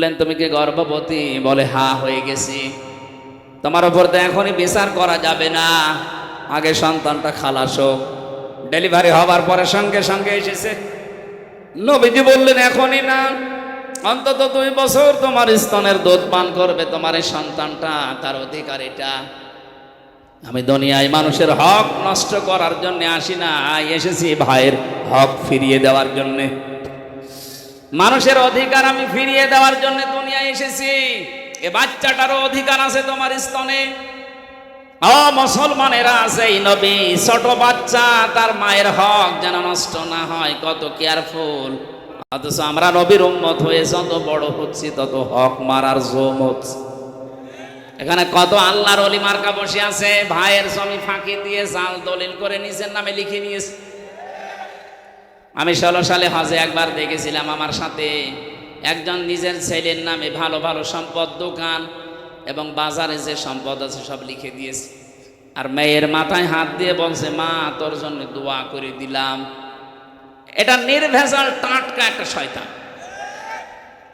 বললেন, তুমি কি গর্ভবতী? বলে, হা, হয়ে গেছি। তোমার উপর তো এখনই বিচার করা যাবে না। আগে সন্তানটা খালাস হোক। ডেলিভারি হবার পরে সঙ্গে সঙ্গে এসেছে। নবীজি বললেন, এখনই না। অন্তত দুই বছর তোমার স্তনের দুধ পান করবে তোমার এই সন্তানটা, তার অধিকার এটা। আমি দুনিয়ায় মানুষের হক নষ্ট করার জন্য আসি না। এসেছি ভাইয়ের হক ফিরিয়ে দেওয়ার জন্যে। মানুষের অধিকার আমি ফিরিয়ে দেওয়ার জন্য দুনিয়ায় এসেছি। এ বাচ্চাটারও অধিকার আছে তোমার স্তনে। ও মুসলমানেরা আছে নবী, ছোট বাচ্চা, তার মায়ের হক যেন নষ্ট না হয়, কত কেয়ারফুল অথচ আমরা নবীর উম্মত হয়ে যত বড় হচ্ছি, তত হক মারার জম হচ্ছে। এখানে কত আল্লাহর অলি মার্কা বসে আছে, ভাইয়ের জমি ফাঁকি দিয়ে জাল দলিল করে নিজের নামে লিখে নিয়েছে। আমি ষোলো সালে হজে একবার দেখেছিলাম আমার সাথে একজন নিজের ছেলের নামে ভালো ভালো সম্পদ দোকান এবং বাজারে যে সম্পদ আছে সব লিখে দিয়েছে। আর মেয়ের মাথায় হাত দিয়ে বলছে, মা, তোর জন্য দোয়া করে দিলাম। এটা নির্ভেজাল, টাটকা একটা শয়তান।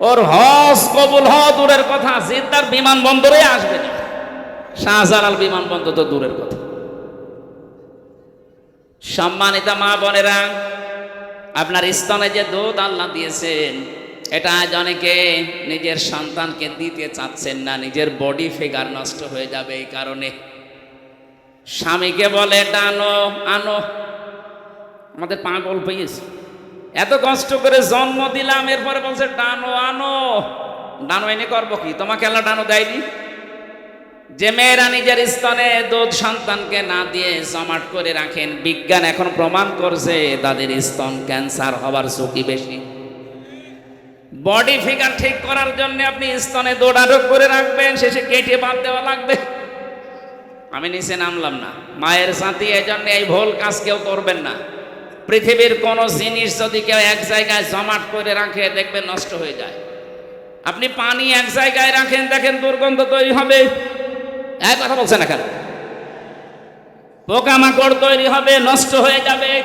ওর হজ কবুল হ দূরের কথা, জিদ্দার বিমানবন্দরে আসবে না। শাহজালাল বিমানবন্দর তো দূরের কথা। সম্মানিতা মা বোনেরা আপনার স্তনে যে দুধ আল্লাহ দিয়েছেন, এটা আজ অনেকে নিজের সন্তানকে দিতে চাচ্ছেন না, নিজের বডি ফিগার নষ্ট হয়ে যাবে এই কারণে। স্বামীকে বলে, এটা আনো আনো। আমাদের পাগল পেয়েছে এত কষ্ট করে জন্ম দিলাম, এরপরে বলছে, ডানো, আনো। ডানো এনে করব কি? তোমাকে আল্লাহ ডানো দেয়নি? যে মেয়েরা নিজের স্তনে দুধ সন্তানকে না দিয়ে জমাট করে রাখেন, বিজ্ঞান এখন প্রমাণ করছে তাদের স্তন ক্যান্সার হবার ঝুঁকি বেশি। বডি ফিগার ঠিক করার জন্য আপনি স্তনে দৌড়ারোপ করে রাখবেন, শেষে কেটে বাদ দেওয়া লাগবে। আমি নিচে নামলাম না। মায়ের সাথে এই জন্য এই ভুল কাজ কেউ করবেন না। পৃথিবীর কোন জিনিস যদি কেউ এক জায়গায় জমাট করে রাখে, দেখবেন নষ্ট হয়ে যায়। আপনি পানি এক জায়গায় রাখেন, দেখেন দুর্গন্ধ তৈরি হবে। এক কথা বলছে না কেন? পোকামাকড় তৈরি হবে, নষ্ট হয়ে যাবে।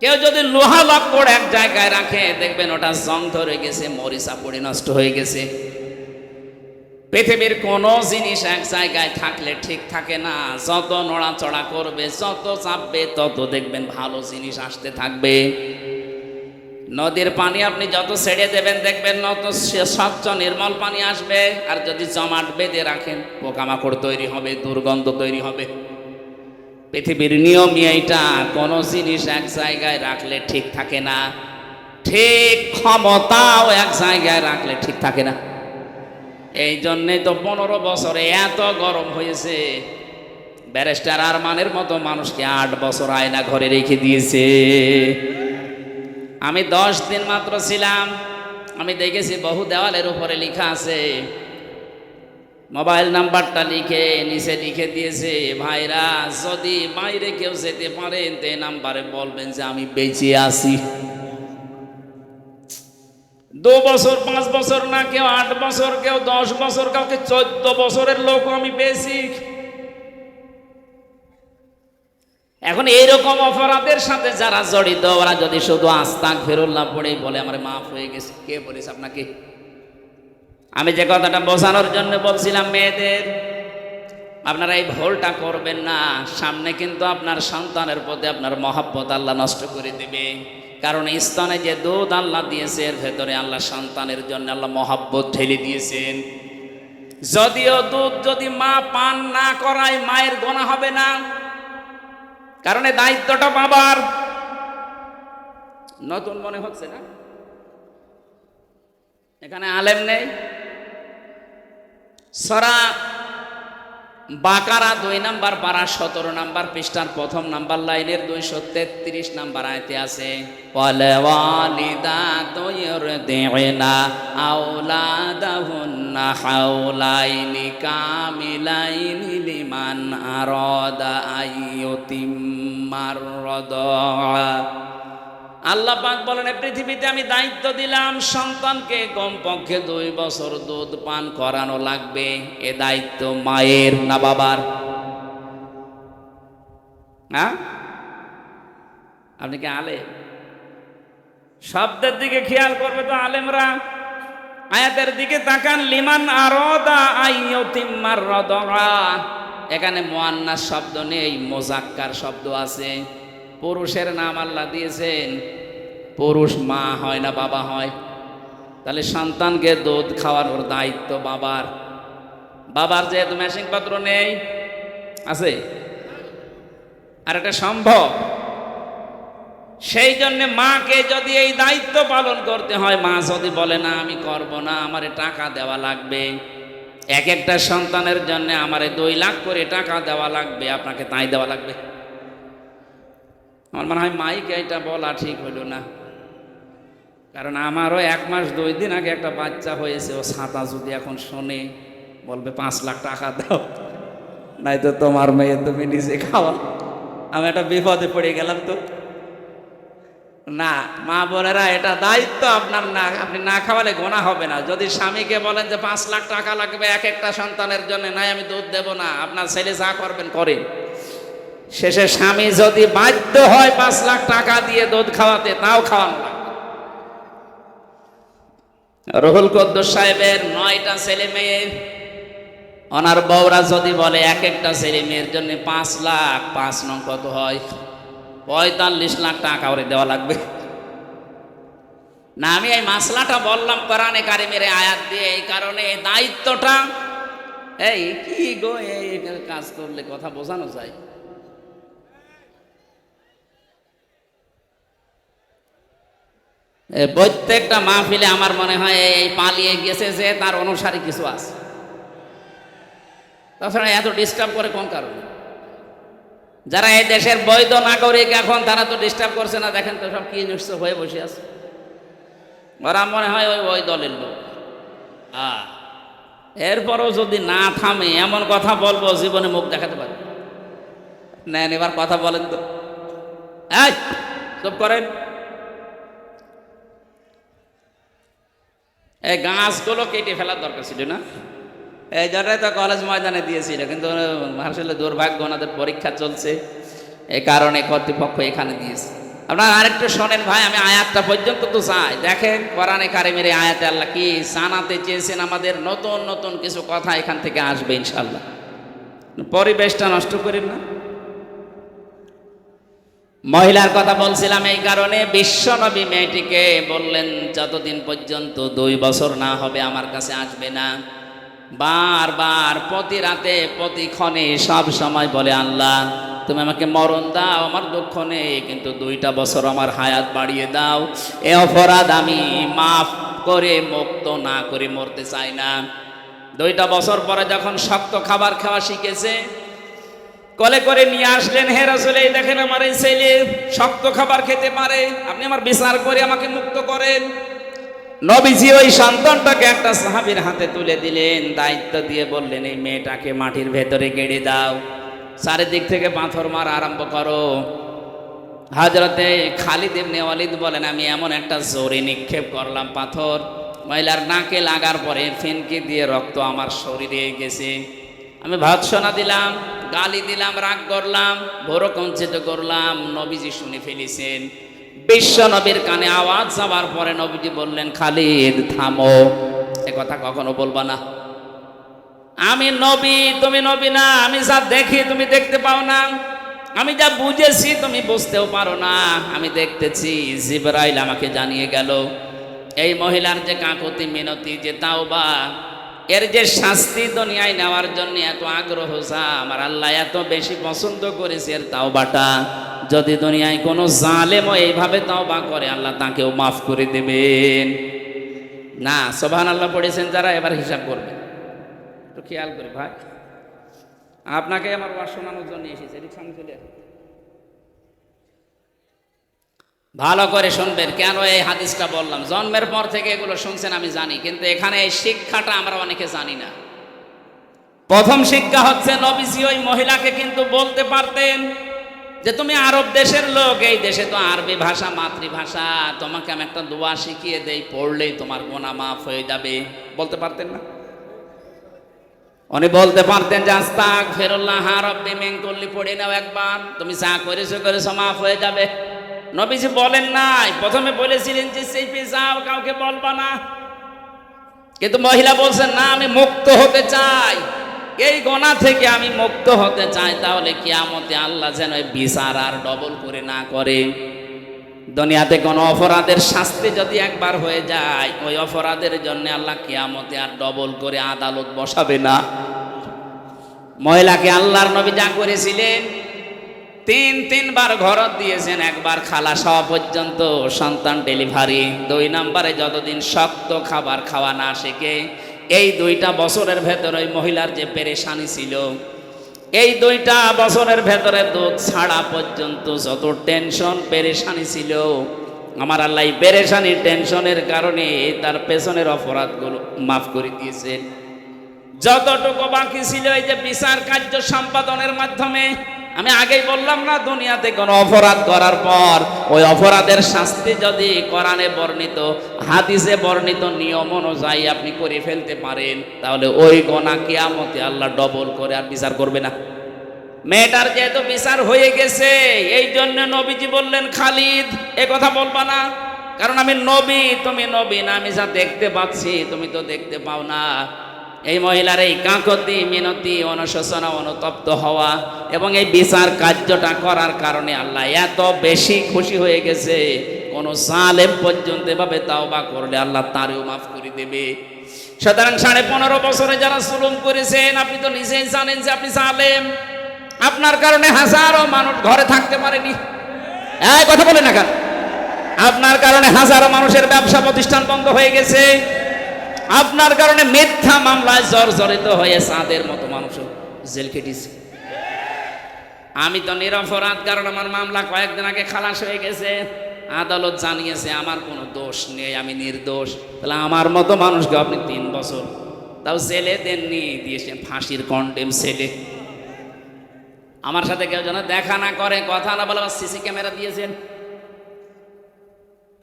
কেউ যদি লোহা লাকড় এক জায়গায় রাখে, দেখবেন ওটা জং ধরে গেছে, মরিচা পড়ে নষ্ট হয়ে গেছে। পৃথিবীর কোনো জিনিস এক জায়গায় থাকলে ঠিক থাকে না। যত নড়াচড়া করবে, যত চাপবে, তত দেখবেন ভালো জিনিস আসতে থাকবে। নদীর পানি আপনি যত ছেড়ে দেবেন, দেখবেন নত স্বচ্ছ নির্মল পানি আসবে। আর যদি জমাট বেঁধে রাখেন, পোকামাকড় তৈরি হবে, দুর্গন্ধ তৈরি হবে। পৃথিবীর নিয়মই এইটা, কোনো জিনিস এক জায়গায় রাখলে ঠিক থাকে না। ঠিক ক্ষমতাও এক জায়গায় রাখলে ঠিক থাকে না। এই জন্যে তো পনেরো বছরে এত গরম হয়েছে। ব্যারিস্টার আরমানের মতো মানুষকে আট বছর আয়না ঘরে রেখে দিয়েছে। আমি দশ দিন মাত্র ছিলাম। আমি দেখেছি বহু দেওয়ালের উপরে লেখা আছে। মোবাইল নাম্বারটা লিখে, নিচে লিখে দিয়েছে, ভাইরা, যদি বাইরে কেউ যেতে পারেন তে নাম্বারে বলবেন যে আমি বেঁচে আছি। দু বছর, পাঁচ বছর না, কেউ আট বছর, কেউ দশ বছর, কাউকে চোদ্দ বছরের লোক আমি পেয়েছি। এখন এইরকম অপরাধের সাথে যারা জড়িত, ওরা যদি শুধু আস্তাক ফেরুল্লাহ পড়েই বলে, আমার মাফ হয়ে গেছে, কে বলিস আপনাকে? আমি যে কথাটা বোঝানোর জন্য বলছিলাম, মেয়েদের, আপনারা এই ভুলটা করবেন না। সামনে কিন্তু আপনার সন্তানের প্রতি আপনার মহাব্বত আল্লাহ নষ্ট করে দেবে। কারণ স্তনে যে দুধ আল্লাহ দিয়েছে, এর ভেতরে আল্লাহ সন্তানের জন্য আল্লাহ মহাব্বত ঠেলে দিয়েছেন। যদিও দুধ যদি মা পান না করায় মায়ের গোনা হবে না কারণ এই দায়িত্বটা বাবার। নতুন মনে হচ্ছে না? এখানে আলেম নেই। সরা বাকারা দুই নাম্বার পারা সতেরো নাম্বার পৃষ্ঠার প্রথম নাম্বার লাইনের দুইশো তেত্রিশ নাম্বার আয়তে আছে আল্লাহ পাক বলেন, "এ পৃথিবীতে আমি দায়িত্ব দিলাম, সন্তানকে কমপক্ষে দুই বছর দুধ পান করানো লাগবে। এ দায়িত্ব মায়ের না বাবার? হ্যাঁ? আপনি কি আলে শব্দের দিকে খেয়াল করবে তো আলেমরা। আয়াতের দিকে তাকান, লিমান আরদা আইয়তিম্মার রদগা এখানে মোয়ান্নাস শব্দ নেই মোজাক্কার শব্দ আছে। পুরুষের নাম আল্লাহ দিয়েছেন। পুরুষ মা হয় না বাবা হয়। তাহলে সন্তানকে দুধ খাওয়ানোর দায়িত্ব বাবার। বাবার যেহেতু মেশিন পত্র নেই, আছে? আর এটা সম্ভব? সেই জন্য মাকে যদি এই দায়িত্ব পালন করতে হয়, মা যদি বলে, না, আমি করব না, আমারে টাকা দেওয়া লাগবে। এক একটা সন্তানের জন্য আমারে দুই লাখ করে টাকা দেওয়া লাগবে, আপনাকে তাই দেওয়া লাগবে। আমার মনে হয় মাইকে এটা বলা ঠিক হলো না। কারণ আমারও এক মাস, দুই দিন আগে একটা বাচ্চা হয়েছে, ও ছাতা যদি এখন শোনে, বলবে, পাঁচ লাখ টাকা দাও নাই তো তোমার মেয়ে তুমি নিজে খাওয়া। আমি একটা বিপদে পড়ে গেলাম তো। না, মা বোনেরা, এটা দায়িত্ব আপনার না, আপনি না খাওয়ালে গোনা হবে না। যদি স্বামীকে বলেন যে, পাঁচ লাখ টাকা লাগবে এক একটা সন্তানের জন্য, নাই আমি দুধ দেব না। আপনার ছেলে যা করবেন, করেন। শেষে স্বামী যদি বাধ্য হয় পাঁচ লাখ টাকা দিয়ে দুধ খাওয়াতে, তাও খাওয়ানো লাগবে। রহুল কদ্দুর সাহেবের নয়টা ছেলে মেয়ে, ওনার বউরা যদি বলে এক একটা ছেলে মেয়ের জন্য পাঁচ লাখ, পাঁচ নং কত হয়? পঁয়তাল্লিশ লাখ টাকা করে দেওয়া লাগবে। না, আমি এই মাসলাটা বললাম কোরআনে কারিমের আয়াত দিয়ে, এই কারণে এই দায়িত্বটা, এই কি গো, এই কাজ করলে কথা বোঝানো যায়? প্রত্যেকটা মাহফিলে আমার মনে হয় এই পালিয়ে গেছে যে তার অনুসারী কিছু আছে। তাছাড়া এত ডিস্টার্ব করে কোন কারণে? যারা এই দেশের বৈধ নাগরিক এখন, তারা তো ডিস্টার্ব করছে না। দেখেন তো সব কি নিশ্চয় হয়ে বসে আছে। ওরা মনে হয় ওই ওই দলের লোক। এরপরও যদি না থামে, এমন কথা বলব, জীবনে মুখ দেখাতে পারবে। নেন, এবার কথা বলেন তো। চুপ করেন। এই গাছগুলো কেটে ফেলার দরকার ছিল না? এই জন্যই তো কলেজ ময়দানে দিয়েছিল কিন্তু আসলে দুর্ভাগ্য ওনাদের পরীক্ষা চলছে। এ কারণে কর্তৃপক্ষ এখানে দিয়েছে। আপনারা আরেকটু শোনেন ভাই, আমি আয়াতটা পর্যন্ত তো চাই। দেখেন কোরআনে কারিমের এই আয়াতে আল্লাহ কি জানাতে চেয়েছেন আমাদের নতুন নতুন কিছু কথা এখান থেকে আসবে ইনশাল্লাহ পরিবেশটা নষ্ট করেন না। মহিলার কথা বলছিলাম এই কারণে বিশ্বনবী মেয়েটিকে বললেন, যতদিন পর্যন্ত দুই বছর না হবে, আমার কাছে আসবে না। বারবার প্রতি রাতে, প্রতি ক্ষণে সব সময় বলে, আল্লাহ, তুমি আমাকে মরণ দাও, আমার দুঃখ নেই, কিন্তু দুইটা বছর আমার হায়াত বাড়িয়ে দাও। এ অপরাধ আমি মাফ করে, মুক্ত না করে মরতে চাই না। দুইটা বছর পরে যখন শক্ত খাবার খাওয়া শিখেছে কলে করে নিয়ে আসলেন, হে রাসূল, এই দেখেন আমার এই ছেলে শক্ত খাবার খেতে পারে। আপনি আমার বিচার করে আমাকে মুক্ত করেন। নবীজি ওই সন্তানটাকে একটা সাহাবীর হাতে তুলে দিলেন, দায়িত্ব দিয়ে বললেন, এই মেয়েটাকে মাটির ভেতরে গেড়ে দাও। চারিদিক থেকে পাথর মার আরম্ভ করো। হাজরতে খালিদ ইবনে ওয়ালিদ বলেন, আমি এমন একটা জোরে নিক্ষেপ করলাম পাথর। মহিলার নাকে লাগার পরে ফিনকি দিয়ে রক্ত আমার শরীরে গেছে। আমি ভৎসনা দিলাম, গালি দিলাম, রাগ করলাম ভোর কঞ্চিত করলাম, নবীজি শুনে ফেলেছেন। বিশ্ব নবীর কানে আওয়াজ যাওয়ার পরে নবীজি বললেন, খালিদ, থামো। এ কথা কখনো বলবা না। আমি নবী, তুমি নবী না, আমি যা দেখি তুমি দেখতে পাও না। আমি যা বুঝেছি তুমি বুঝতেও পারো না। আমি দেখতেছি জিবরাইল আমাকে জানিয়ে গেল, এই মহিলার যে কাকুতি মিনতি, যে তাওবা এর যে শাস্তি দুনিয়ায় নেওয়ার জন্য এত আগ্রহ যা, আমার আল্লাহ এত বেশি পছন্দ করেছে এর তাও বাটা যদি দুনিয়ায় কোনো জালেমও এইভাবে তাও বা করে, আল্লাহ তাকেও মাফ করে দেবেন। না সোভান আল্লাহ পড়েছেন যারা, এবার হিসাব করবেন। একটু খেয়াল করে, ভাই। আপনাকে আমার ওয়াজ শোনানোর জন্য এসেছে, এদিক সামনে চলে আসুন। ভালো করে শুনবেন, কেন এই হাদিসটা বললাম? জন্মের পর থেকে এগুলো শুনছেন, আমি জানি, কিন্তু এখানে এই শিক্ষাটা আমরা অনেকে জানি না। প্রথম শিক্ষা হচ্ছে, নবীজি ওই মহিলাকে কিন্তু বলতে পারতেন যে, তুমি আরব দেশের লোক, এই দেশে তো আরবি ভাষা, মাতৃভাষা, তোমাকে আমি একটা দোয়া শিখিয়ে দেই, পড়লেই তোমার গোনা মাফ হয়ে যাবে। বলতে পারতেন না? উনি বলতে পারতেন যে আস্তাক ফেরুল্লাহ রব্বি মেং করলি পড়ে নাও একবার, তুমি যা করেছ করেছ, মাফ হয়ে যাবে। নবীজি বলেন নাই। প্রথমে বলেছিলেন যে, সেই যাও, কাউকে বলবা না। কিন্তু মহিলা বলছেন, না, আমি মুক্ত হতে চাই। এই গোনা থেকে আমি মুক্ত হতে চাই, তাহলে কিয়ামতে আল্লাহ যেন বিচার আর ডবল করে না করে। দুনিয়াতে কোনো অপরাধের শাস্তি যদি একবার হয়ে যায়, ওই অপরাধের জন্য আল্লাহ কিয়ামতে আর ডবল করে আদালত বসাবে না। মহিলাকে আল্লাহর নবী যা করেছিলেন তিন তিনবার ঘরত দিয়েছেন, একবার খালা সব পর্যন্ত সন্তান ডেলিভারি। দুই নম্বরে যতদিন শক্ত খাবার খাওয়া না শেখে, এই দুইটা বছরের ভেতরে ওই মহিলার যে পেরেশানি ছিল, এই দুইটা বছরের ভেতরে দুধ ছাড়া পর্যন্ত যত টেনশন, পেরেশানি ছিল, আমার আল্লাহ পেরেশানি, টেনশনের কারণে তার পেছনের অপরাধগুলো মাফ করে দিয়েছেন। যতটুকু বাকি ছিল এই যে বিচার কার্য সম্পাদনের মাধ্যমে আমি আগেই বললাম না, দুনিয়াতে কোনো অপরাধ করার পর ওই অপরাধের শাস্তি যদি কোরআনে বর্ণিত, হাদিসে বর্ণিত নিয়ম অনুযায়ী আপনি করে ফেলতে পারেন, তাহলে ওই গোনা কিয়ামতে আল্লাহ ডবল করে আর বিচার করবে না। মেয়েটার যেহেতু বিচার হয়ে গেছে, এই জন্য নবীজি বললেন, খালিদ, এ কথা বলবা না। কারণ আমি নবী, তুমি নবী না, আমি যা দেখতে পাচ্ছি, তুমি তো দেখতে পাও না। এই মহিলার এই কাকতি, মিনতি, অনুশোচনা, অনুতপ্ত হওয়া এবং এই বিচার কার্যটা করার কারণে আল্লাহ এত বেশি খুশি হয়ে গেছে। কোন সালেম পর্যন্ত এভাবে তাও বা করলে আল্লাহ তারেও মাফ করে দেবে। সুতরাং সাড়ে পনেরো বছরে যারা সুলুম করেছেন, আপনি তো নিজেই জানেন যে আপনি সালেম আপনার কারণে হাজারো মানুষ ঘরে থাকতে পারেনি। এই কথা বলে না কেন? আপনার কারণে হাজারো মানুষের ব্যবসা প্রতিষ্ঠান বন্ধ হয়ে গেছে। আপনার কারণে মিথ্যা মামলায় জর্জরিত হয়ে সাদের মতো মানুষ জেল কেটেছে আমি তো নিরপরাধ, কারণ আমার মামলা কয়েকদিন আগে খালাস হয়ে গেছে। আদালত জানিয়েছে, আমার কোনো দোষ নেই, আমি নির্দোষ। তাহলে আমার মতো মানুষকে আপনি তিন বছর তাও জেলে দেননি? দিয়েছেন ফাঁসির কন্ডেম ছেলে আমার সাথে কেউ যেন দেখা না করে, কথা না বলে সিসি ক্যামেরা দিয়েছেন।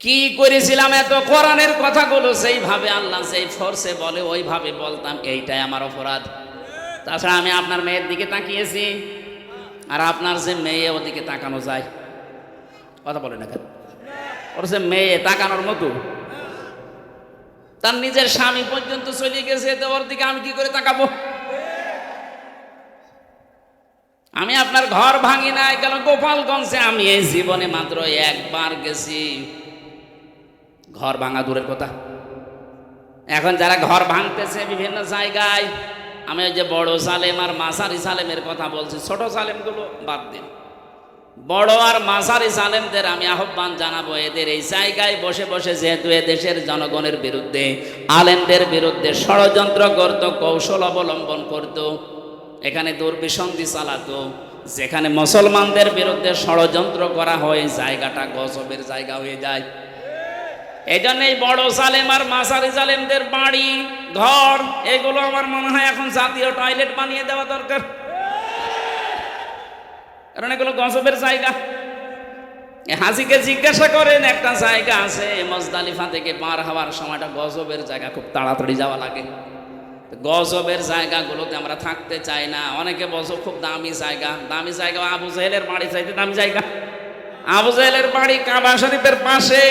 কি করেছিলাম? এত কোরআনের কথাগুলো সেইভাবে আল্লাহ সেই ফোর্সে বলে, ওইভাবে বলতাম, এইটাই আমার অপরাধ। তাছাড়া আমি আপনার মেয়ের দিকে তাকিয়েছি, আর আপনার যে মেয়ে ওদিকে তাকানো যায়। কথা বলে না কেন? ওর যে মেয়ে তাকানোর মতো। তার নিজের স্বামী পর্যন্ত চলে গেছে, তো ওর দিকে আমি কি করে তাকাবো? আমি আপনার ঘর ভাঙি নাই গেল গোপালগঞ্জে আমি এই জীবনে মাত্র একবার গেছি। ঘর ভাঙা দূরের কথা। এখন যারা ঘর ভাঙতেছে বিভিন্ন জায়গায়, আমি ওই যে বড় সালেম আর মাসারি সালেমের কথা বলছি, ছোট সালেমগুলো বাদ দিন। বড় আর মাসারি সালেমদের আমি আহ্বান জানাব, এদের এই জায়গায় বসে বসে যেহেতু দেশের জনগণের বিরুদ্ধে, আলেমদের বিরুদ্ধে ষড়যন্ত্র করত, কৌশল অবলম্বন করত, এখানে দুর্বিসন্ধি চালাতো, যেখানে মুসলমানদের বিরুদ্ধে ষড়যন্ত্র করা হয়, জায়গাটা গজবের জায়গা হয়ে যায়। এই বড় সালেম আর মাসারি সালেমদের বাড়ি, ঘর, এগুলো আমার মনে হয় এখন জাতীয় টয়লেট বানিয়ে দেওয়া দরকার। কারণ এগুলো গজবের জায়গা। হাসিকে জিজ্ঞাসা করেন, একটা জায়গা আছে মজদালিফা থেকে পার হওয়ার সময়টা গজবের জায়গা, খুব তাড়াতাড়ি যাওয়া লাগে। গজবের জায়গাগুলোতে আমরা থাকতে চাই না। অনেকে বলছো খুব দামি জায়গা। দামি জায়গা আবু জাহেলের বাড়ি, চাইতে দামি জায়গা। আবু জাহেলের বাড়ি কাবা শরীফের পাশে।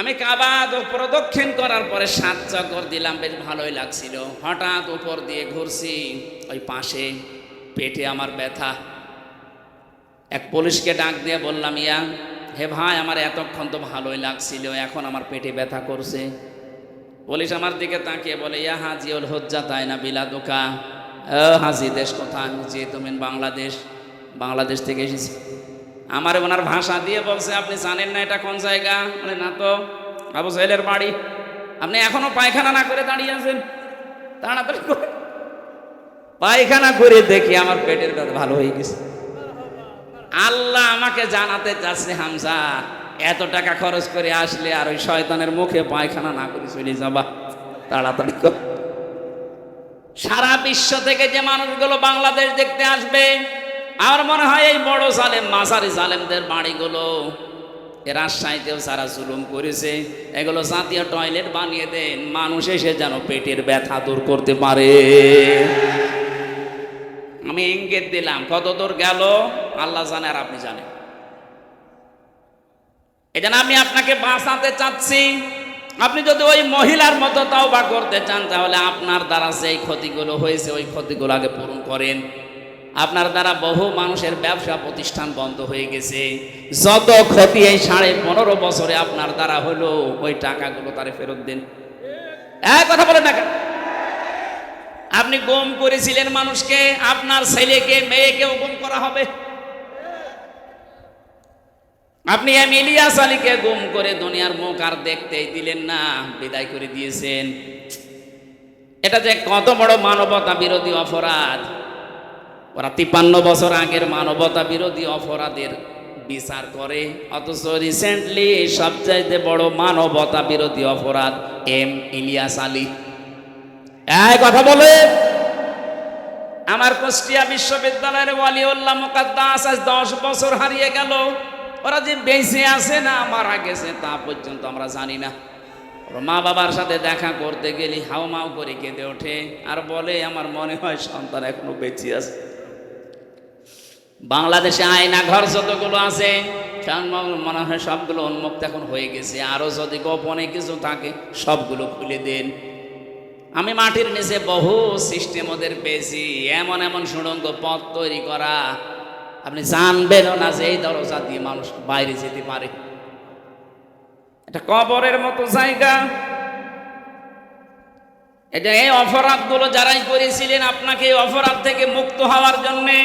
আমি কাবা প্রদক্ষিণ করার পরে সাত চক্কর দিলাম, বেশ ভালোই লাগছিল। হঠাৎ উপর দিয়ে ঘুরছি, ওই পাশে পেটে আমার ব্যথা। এক পুলিশকে ডাক দিয়ে বললাম, ইয়া, হে ভাই, আমার এতক্ষণ তো ভালোই লাগছিল, এখন আমার পেটে ব্যথা করছে। পুলিশ আমার দিকে তাকিয়ে বলে, ইয়া হাজি ওল হজ্জা, তাই না বিলা দোকা ও হাজি, দেশ কোথায়? আমি যে তুমি বাংলাদেশ বাংলাদেশ থেকে এসেছি। আমার ওনার ভাষা দিয়ে বলছে, আপনি জানেন না এটা কোন জায়গা? বলে, না তো আবু সাহেলের বাড়ি। আপনি এখনও পায়খানা না করে দাঁড়িয়ে আছেন? তাড়াতাড়ি পায়খানা করে দেখি আমার পেটের ব্যথা ভালো হয়ে গেছে। আল্লাহ আমাকে জানাতে চাচ্ছে, হামজা, এত টাকা খরচ করে আসলে আর ওই শয়তানের মুখে পায়খানা না করে চলে যাবা। তাড়াতাড়ি কর। সারা বিশ্ব থেকে যে মানুষগুলো বাংলাদেশ দেখতে আসবে আমার মনে হয় এই বড় সালেম মাসারি সালেমদের বাড়িগুলো রাজশাহীতেও সারা জুলুম করেছে, এগুলো জাতীয় টয়লেট বানিয়ে দেন, মানুষ এসে যেন পেটের ব্যথা দূর করতে পারে। আমি ইঙ্গিত দিলাম, কত দূর গেল, আল্লাহ জানে আর আপনি জানেন। জন্য আমি আপনাকে বাঁচাতে চাচ্ছি, আপনি যদি ওই মহিলার মতো তাও বা করতে চান, তাহলে আপনার দ্বারা যেই ক্ষতিগুলো হয়েছে, ওই ক্ষতিগুলো আগে পূরণ করেন। আপনার দ্বারা বহু মানুষের ব্যবসা প্রতিষ্ঠান বন্ধ হয়ে গেছে। যত ক্ষতি এই সাড়ে পনেরো বছরে আপনার দ্বারা হলো, ওই টাকাগুলো তারে ফেরত দিন। এক কথা বলে কেন? আপনি গম করেছিলেন মানুষকে, আপনার ছেলেকে, মেয়েকেও গম করা হবে। আপনি এম ইলিয়াস আলীকে গুম করে দুনিয়ার মুখ আর দেখতেই দিলেন না, বিদায় করে দিয়েছেন। এটা যে কত বড় মানবতা বিরোধী অপরাধ। ওরা তিপ্পান্ন বছর আগের মানবতা বিরোধী অপরাধের বিচার করে। অথচ রিসেন্টলি সবচাইতে বড় মানবতা বিরোধী অপরাধ এম ইলিয়াস আলী। এই কথা বলে। আমার কুষ্টিয়া বিশ্ববিদ্যালয়ের ওয়ালিউল্লাহ মুকাদ্দাস আজ দশ বছর হারিয়ে গেল। ওরা যে বেঁচে আছে না, মারা গেছে, তা পর্যন্ত আমরা জানি না। ওর মা বাবার সাথে দেখা করতে গেলে হাও মাও করে কেঁদে ওঠে। আর বলে, আমার মনে হয় সন্তান এখনও বেঁচে আছে। বাংলাদেশে আয়না ঘর যতগুলো আছে মনে হয় সবগুলো উন্মুক্ত এখন হয়ে গেছে। আরও যদি গোপনে কিছু থাকে, সবগুলো খুলে দেন। আমি মাটির নিচে বহু সিস্টেম ওদের পেয়েছি। এমন এমন সুড়ঙ্গ পথ তৈরি করা। আপনি জানবেনও না যে এই দরজা দিয়ে মানুষ বাইরে যেতে পারে। এটা কবরের মতো জায়গা। এটা এই অপরাধগুলো যারাই করেছিলেন, আপনাকে এই অপরাধ থেকে মুক্ত হওয়ার জন্যে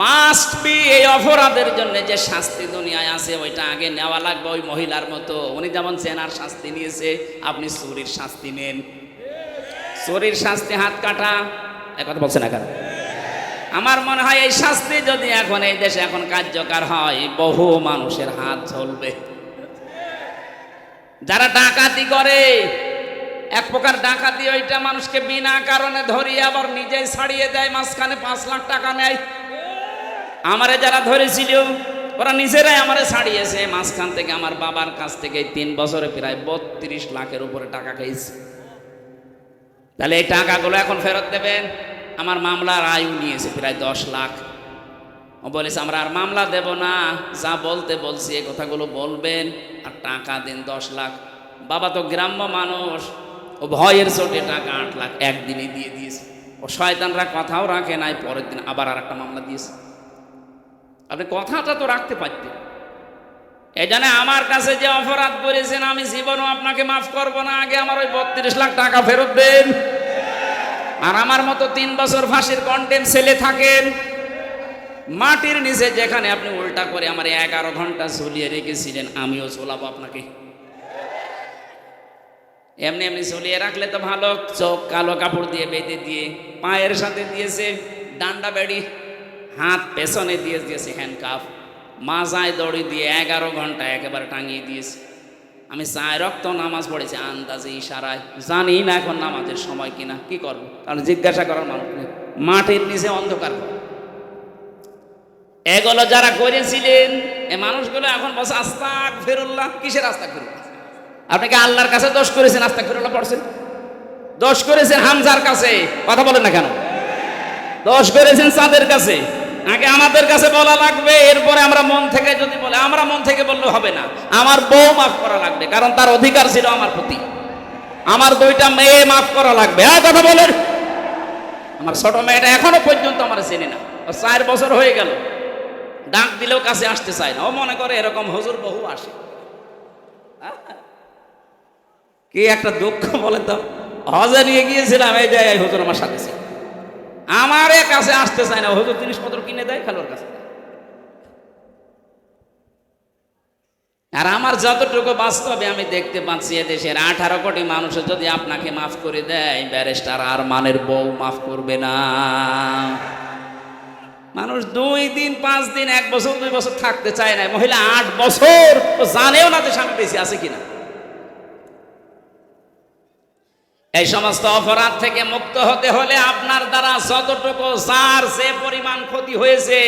মাস্ট বি এই অপরাধের জন্য যে শাস্তি দুনিয়ায় আছে, ওইটা আগে নেওয়া লাগবে ওই মহিলার মতো। উনি যেমন চেনার শাস্তি নিয়েছে, আপনি চুরির শাস্তি নেন। চোরের শাস্তি হাত কাটা। কথা বলছে না কেন আমার মনে হয় এই শাস্তি যদি এখন এই দেশে এখন কার্যকর হয়, বহু মানুষের হাত চলবে যারা ডাকাতি করে, এক প্রকার ডাকাতি, ওইটা মানুষকে বিনা কারণে ধরিয়ে আবার নিজেই ছাড়িয়ে দেয়, মাঝখানে পাঁচ লাখ টাকা নেয়। আমারে যারা ধরেছিল, ওরা নিজেরাই আমারে ছাড়িয়েছে। মাঝখান থেকে আমার বাবার কাছ থেকে তিন বছরে প্রায় বত্রিশ লাখের উপরে টাকা খেয়েছে। তাহলে এই টাকাগুলো এখন ফেরত দেবেন? আমার মামলার আয়ু নিয়েছে প্রায় দশ লাখ। ও বলেছে, আমরা আর মামলা দেব না। যা বলতে বলছি এই কথাগুলো বলবেন আর টাকা দিন দশ লাখ। বাবা তো গ্রাম্য মানুষ, ও ভয়ের চোটে টাকা আট লাখ একদিনই দিয়ে দিয়েছে। ও শয়তানরা কথাও রাখে নাই, পরের দিন আবার আর একটা মামলা দিয়েছে। আপনি কথাটা তো রাখতে পারতেন। এই জন্য আমার কাছে যে অপরাধ করেছেন, আমি জীবনও আপনাকে মাফ করব না, আগে আমার ওই বত্রিশ লাখ টাকা ফেরত দেন। আর আমার মতো তিন বছর ফাঁসির কন্টেন্ট ছেলে থাকেন, মাটির নিচে যেখানে আপনি উল্টা করে আমার এগারো ঘণ্টা ঝুলিয়ে রেখেছিলেন, আমিও ঝোলাবো আপনাকে। এমনি এমনি ঝুলিয়ে রাখলে তো ভালো, চোখ কালো কাপড় দিয়ে বেঁধে দিয়ে, পায়ের সাথে দিয়েছে ডান্ডা বেড়ি। হাত পেছনে দিয়ে দিয়েছে হ্যান্ডকাফ মাজায় দড়ি দিয়ে এগারো ঘণ্টা একেবারে টাঙিয়ে দিয়েছে। আমি চায় রক্ত নামাজ পড়েছি, আন্দাজে ইশারায়। জানি না এখন নামাজের সময় কিনা, কি করব? কারণ জিজ্ঞাসা করার মানুষ নেই। মাটির নিচে অন্ধকার। এগুলো যারা করেছিলেন, এ মানুষগুলো এখন বসে আস্তাক ফেরুল্লাহ কিসের ফেরুল্লাহ আপনি কি আল্লাহর কাছে দোষ করেছেন আস্তাক ফেরুল্লাহ পড়ছেন? দোষ করেছেন হামজার কাছে, কথা বলেন না কেন? দোষ করেছেন চাঁদের কাছে। আগে আমাদের কাছে বলা লাগবে, এরপরে আমরা মন থেকে যদি বলে, আমরা মন থেকে বললে হবে না। আমার বউ মাফ করা লাগবে, কারণ তার অধিকার ছিল আমার প্রতি। আমার দুইটা মেয়ে মাফ করা লাগবে। হ্যাঁ কথা বলেন। আমার ছোট মেয়েটা এখনও পর্যন্ত আমার চেনে না। চার বছর হয়ে গেল। ডাক দিলেও কাছে আসতে চায় না। ও মনে করে এরকম হজুর বহু আসে! কি একটা দুঃখ বলে তো? হজে নিয়ে গিয়েছিলাম, এই জায়গায় হুজুর আমার সাথে ছিল। আমার কাছে আসতে চায় না। হুজুর জিনিসপত্র কিনে দেয় খালোর কাছে আর আমার যতটুকু বাস্তবে আমি দেখতে পাচ্ছি এদেশের আঠারো কোটি মানুষ যদি আপনাকে মাফ করে দেয়, ব্যারিস্টার আর মানের বউ মাফ করবে না। মানুষ দুই দিন, পাঁচ দিন, এক বছর, দুই বছর থাকতে চায় না। মহিলা আট বছর জানেও না যে স্বামী বেশি আছে কিনা। এই সমস্ত অপরাধ থেকে মুক্ত হতে হলে আপনার দ্বারা যতটুকু যার যে পরিমাণ ক্ষতি হয়েছে,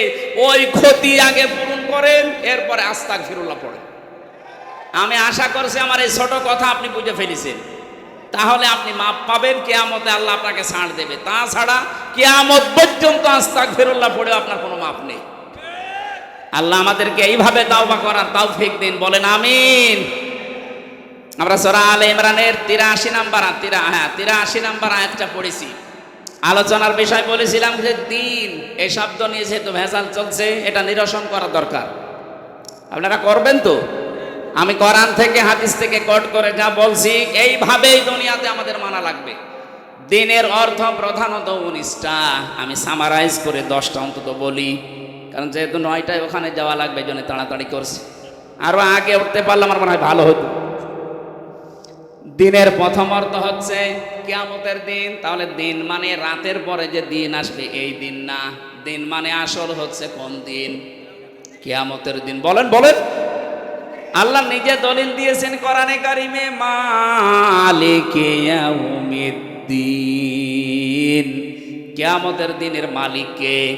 ওই ক্ষতি আগে পূরণ করেন, এরপরে আস্তাক ফিরুল্লাহ পড়েন। আমি আশা করছি আমার এই ছোট কথা আপনি বুঝে ফেলেছেন। তাহলে আপনি মাপ পাবেন, কেয়ামতে আল্লাহ আপনাকে ছাড় দেবে। তাছাড়া কেয়ামত পর্যন্ত আস্তাক ফিরুল্লাহ পড়ে আপনার কোনো মাপ নেই। আল্লাহ আমাদেরকে এইভাবে তাওবা করার তৌফিক দিন, বলেন আমিন। আমরা সূরা আল ইমরানের 83 নাম্বার তিরা হ্যাঁ 83 নাম্বার আয়াতটা পড়েছি। আলোচনার বিষয় বলেছিলাম যে দিন, এই শব্দ নিয়ে যেহেতু ভেজাল চলছে, এটা নিরসন করা দরকার। আপনারা করবেন তো? আমি কোরআন থেকে, হাদিস থেকে কট করে যা বলছি, এইভাবেই দুনিয়াতে আমাদের মানা লাগবে। দিনের অর্থ প্রধানত উনিশটা আমি সামারাইজ করে দশটা অন্তত বলি, কারণ যেহেতু নয়টায় ওখানে যাওয়া লাগবে জন্য তাড়াতাড়ি করছি। আরও আগে উঠতে পারলে আমার মনে হয় ভালো হতো। দিনের প্রথম অর্থ হচ্ছে কিয়ামতের দিন। তাহলে দিন মানে রাতের পরে যে দিন আসবে, এই দিন না। দিন মানে আসল হচ্ছে কোন দিন? কিয়ামতের দিন। বলেন বলেন। আল্লাহ নিজে দলিল দিয়েছেন কোরআনে কারিমে ইয়াউমিদ্দিন। কিয়ামতের দিনের মালিককে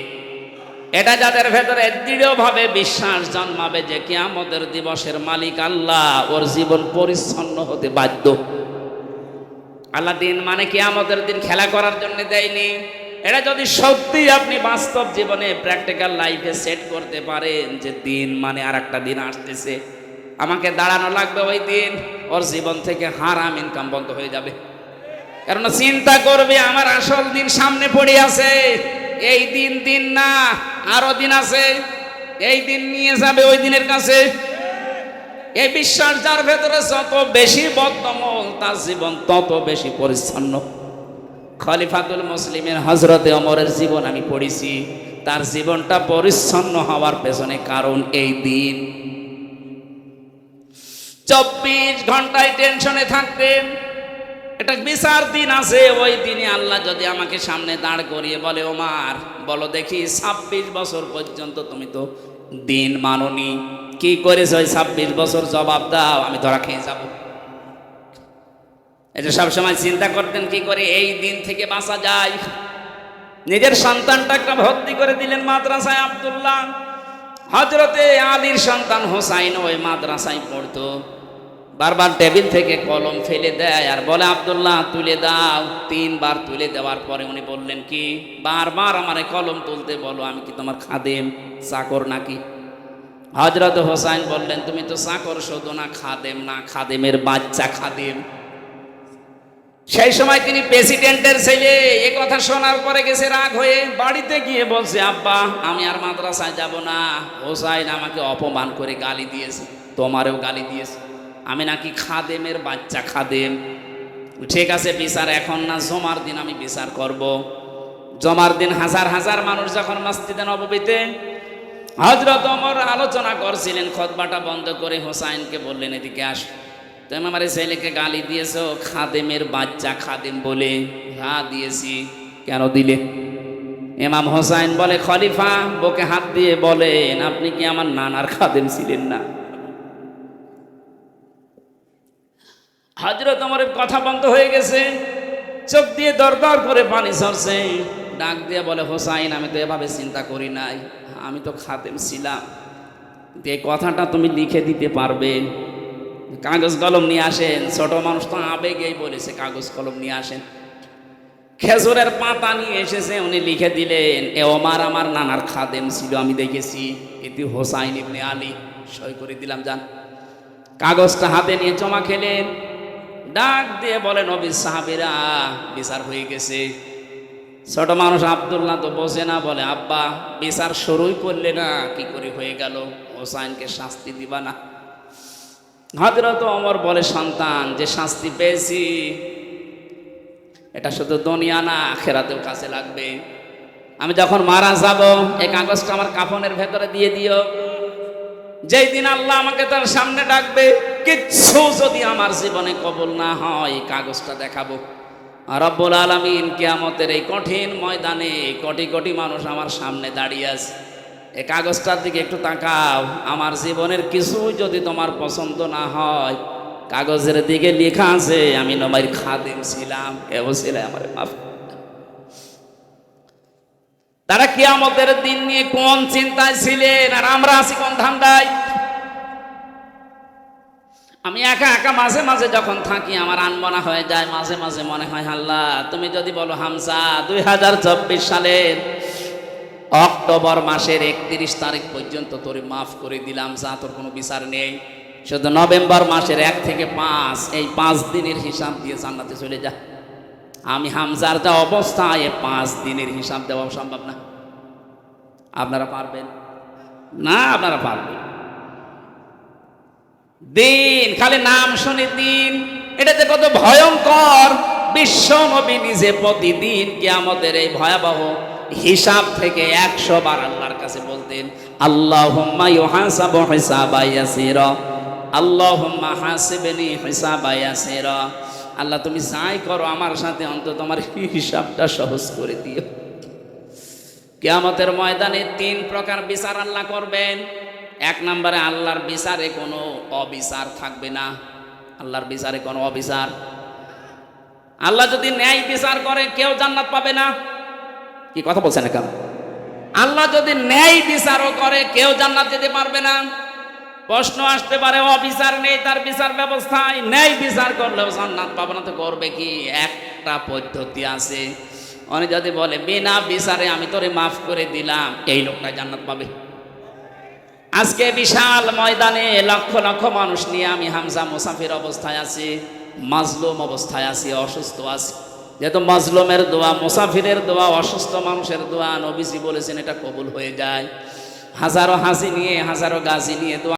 এটা যাদের ভেতরে দৃঢ়ভাবে বিশ্বাস জন্মাবে যে কিয়ামতের দিবসের মালিক আল্লাহ, ওর জীবন পরিচ্ছন্ন হতে বাধ্য। আল্লাহ দিন মানে কিয়ামতের দিন খেলা করার জন্য দেয়নি। এটা যদি সত্যি আপনি বাস্তব জীবনে প্র্যাকটিক্যাল লাইফে সেট করতে পারেন যে দিন মানে আর একটা দিন আসতেছে। আমাকে দাঁড়ানো লাগবে ওই দিন, ওর জীবন থেকে হারাম ইনকাম বন্ধ হয়ে যাবে। কারণ চিন্তা করবে, আমার আসল দিন সামনে পড়ে আছে। এই দিন দিন না, আরও দিন আছে। এই দিন নিয়ে যাবে ওই দিনের কাছে। এই বিশ্বাস যার ভেতরে যত বেশি বদ্ধমূল, তার জীবন তত বেশি পরিচ্ছন্ন। খলিফাতুল মুসলিমের হজরতে অমরের জীবন আমি পড়েছি। তার জীবনটা পরিচ্ছন্ন হওয়ার পেছনে কারণ এই দিন। চব্বিশ ঘন্টায় টেনশনে থাকতেন। এটা বিচার দিন আছে, ওই দিনে আল্লাহ যদি আমাকে সামনে দাঁড় করিয়ে বলে, ওমার, বলো দেখি ছাব্বিশ বছর পর্যন্ত তুমি তো দিন মাননি। কি করেছ ওই ছাব্বিশ বছর? জবাব দাও, আমি ধরা খেয়ে যাব। এটা সবসময় চিন্তা করতেন কি করে এই দিন থেকে বাঁচা যায়। নিজের সন্তানটা একটা ভর্তি করে দিলেন মাদ্রাসায় আব্দুল্লাহ। হজরতে আলীর সন্তান হোসাইন ওই মাদ্রাসায় পড়তো। বারবার টেবিল থেকে কলম ফেলে দেয় আর বলে, আব্দুল্লাহ, তুলে দাও। তিনবার তুলে দেওয়ার পরে উনি বললেন, কি? বারবার আমার কলম তুলতে বলো, আমি কি তোমার খাদেম, চাকর নাকি? হজরত হোসাইন বললেন, তুমি তো চাকর, শুধু না খাদেম না, খাদেমের বাচ্চা খাদেম। সেই সময় তিনি প্রেসিডেন্টের ছেলে, এ কথা শোনার পরে গেছে রাগ হয়ে, বাড়িতে গিয়ে বলছে, আব্বা, আমি আর মাদ্রাসায় যাব না। হোসাইন আমাকে অপমান করে গালি দিয়েছে, তোমারও গালি দিয়েছে। আমি নাকি খাদেমের বাচ্চা খাদেম। ঠিক আছে, বিচার এখন না, জমার দিন আমি বিচার করব। জমার দিন হাজার হাজার মানুষ যখন মসজিদে নববীতে হজরত অমর আলোচনা করছিলেন খতবাটা বন্ধ করে হোসাইনকে বললেন, এদিকে আস। তুমি আমার ছেলেকে গালি দিয়েছ, খাদেমের বাচ্চা খাদেম বলে হ্যাঁ দিয়েছি, কেন দিলে? ইমাম হোসাইন বলে, খলিফা বুকে হাত দিয়ে বলেন, আপনি কি আমার নানার খাদেম ছিলেন না? হজরত আমার কথা বন্ধ হয়ে গেছে। চোখ দিয়ে দরদর করে পানি সরছে ডাক দিয়ে বলে, হোসাইন, আমি তো এভাবে চিন্তা করি নাই। আমি তো খাদেম ছিলাম। এই কথাটা তুমি লিখে দিতে পারবে। কাগজ কলম নিয়ে আসেন। ছোট মানুষ তো আবেগেই বলেছে, কাগজ কলম নিয়ে আসেন। খেজুরের পাতা নিয়ে এসেছে, উনি লিখে দিলেন, এ ওমার আমার নানার খাদেম ছিল, আমি দেখেছি। এটি হোসাইন ইবনে আলী। সই করে দিলাম, যান। কাগজটা হাতে নিয়ে জমা খেলেন। ডাক দিয়ে বলে নবী সাহাবিরা, বিচার হয়ে গেছে। ছোট মানুষ আবদুল্লাহ তো বোঝে না, বলে, আব্বা, বিচার শুরুই করলে না, কি করে হয়ে গেল? হোসাইনকে শাস্তি দিবা না। হজরত অমর বলে, সন্তান, যে শাস্তি পেয়েছি, এটা শুধু দুনিয়া না, আখেরাতেও কাছে লাগবে। আমি যখন মারা যাব, এই কাগজটা আমার কাফনের ভেতরে দিয়ে দিও। যেই দিন আল্লাহ আমাকে তার সামনে ডাকবে কিচ্ছু যদি আমার জীবনে কবল না হয় কাগজটা দেখাবো। রব্বুল আলমিন কেয়ামতের এই কঠিন ময়দানে কোটি কোটি মানুষ আমার সামনে দাঁড়িয়ে আছে। এই কাগজটার দিকে একটু তাকাও। আমার জীবনের কিছু যদি তোমার পছন্দ না হয়, কাগজের দিকে লেখা আছে, আমি নমাইর খাদিম ছিলাম এও ছিল আমার মাফ তারা কিয়ামতের দিন নিয়ে কোন চিন্তায় ছিলেন? আর আমরা আছি কোন ধান্দায়? আমি একা একা মাঝে মাঝে যখন থাকি, আমার আনমনা হয়ে যায়, মাঝে মাঝে মনে হয় আল্লাহ তুমি যদি বলো হামসা দুই হাজার চব্বিশ সালের অক্টোবর মাসের একত্রিশ তারিখ পর্যন্ত তোরে মাফ করে দিলাম, যা তোর কোনো বিচার নেই। শুধু নভেম্বর মাসের এক থেকে পাঁচ, এই পাঁচ দিনের হিসাব দিয়ে জান্নাতে চলে যা। আমি হামজার যা অবস্থা, এ পাঁচ দিনের হিসাব দেওয়া সম্ভব না। আপনারা পারবেন? না, আপনারা পারবেন। দিন, খালি নাম শুনে দিন। এটা যে কত ভয়ঙ্কর। বিশ্ব নবী নিজে প্রতিদিন কি আমাদের এই ভয়াবহ হিসাব থেকে একশো বার আল্লাহর কাছে বলতেন আল্লাহ আল্লাহুম্মা হাসিবনি হিসাবা ইয়াসিরা। আল্লাহ, তুমি যাই করো, আমার সাথে অন্তত তোমার হিসাবটা সহজ করে দিও। কেয়ামতের ময়দানে তিন প্রকার বিচার আল্লাহ করবেন। এক নম্বরে আল্লাহর বিচারে কোনো অবিচার থাকবে না। আল্লাহর বিচারে কোনো অবিচার। আল্লাহ যদি ন্যায় বিচার করে, কেউ জান্নাত পাবে না। কি কথা বলছেন কেন আল্লাহ যদি ন্যায় বিচারও করে, কেউ জান্নাত যেতে পারবে না। প্রশ্ন আসতে পারে, অবিচার নেই, তার বিচার ব্যবস্থায় ন্যায় বিচার করলেও জান্নাত পাবে না, তো করবে কি? একটা পদ্ধতি আছে। উনি যদি বলে, বিনা বিচারে আমি তোরে মাফ করে দিলাম, এই লোকটা জান্নাত পাবে। আজকে বিশাল ময়দানে লক্ষ লক্ষ মানুষ নিয়ে আমি হামজা মুসাফির অবস্থায় আছি, মাজলুম অবস্থায় আছি, অসুস্থ আছি। যেহেতু মাজলুমের দোয়া, মুসাফিরের দোয়া, অসুস্থ মানুষের দোয়া, নবীজি বলেছেন এটা কবুল হয়ে যায়। হাজারো হাজি নিয়ে, হাজারো গাজি নিয়ে দোয়া